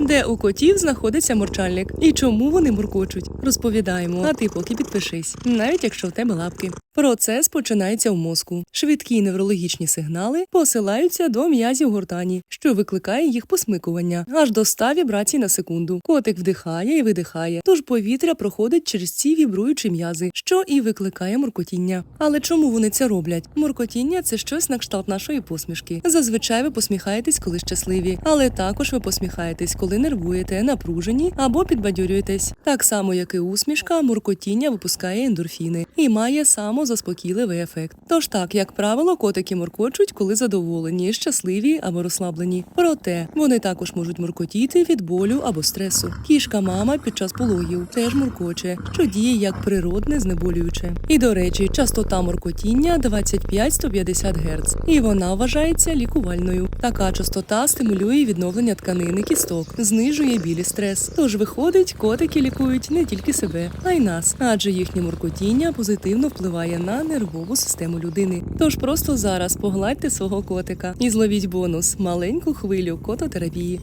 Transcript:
Де у котів знаходиться мурчальник і чому вони муркочуть? Розповідаємо. А ти поки підпишись, навіть якщо в тебе лапки. Процес починається в мозку. Швидкі неврологічні сигнали посилаються до м'язів гортані, що викликає їх посмикування аж до 100 вібрацій на секунду. Котик вдихає і видихає, тож повітря проходить через ці вібруючі м'язи, що і викликає муркотіння. Але чому вони це роблять? Муркотіння це щось на кшталт нашої посмішки. Зазвичай ви посміхаєтесь, коли щасливі, але також ви посміхаєтесь, коли нервуєте, напружені або підбадьорюєтесь. Так само, як і усмішка, муркотіння випускає ендорфіни і має самозаспокійливий ефект. Тож так, як правило, котики муркочуть, коли задоволені, щасливі або розслаблені. Проте вони також можуть муркотіти від болю або стресу. Кішка мама під час пологів теж муркоче, що діє як природне знеболююче. І до речі, частота муркотіння 25-150 Гц, і вона вважається лікувальною. Така частота стимулює відновлення тканини кісток, знижує білі стрес. Тож виходить, котики лікують не тільки себе, а й нас, адже їхнє муркотіння позитивно впливає на нервову систему людини. Тож просто зараз погладьте свого котика і зловіть бонус маленьку хвилю кототерапії.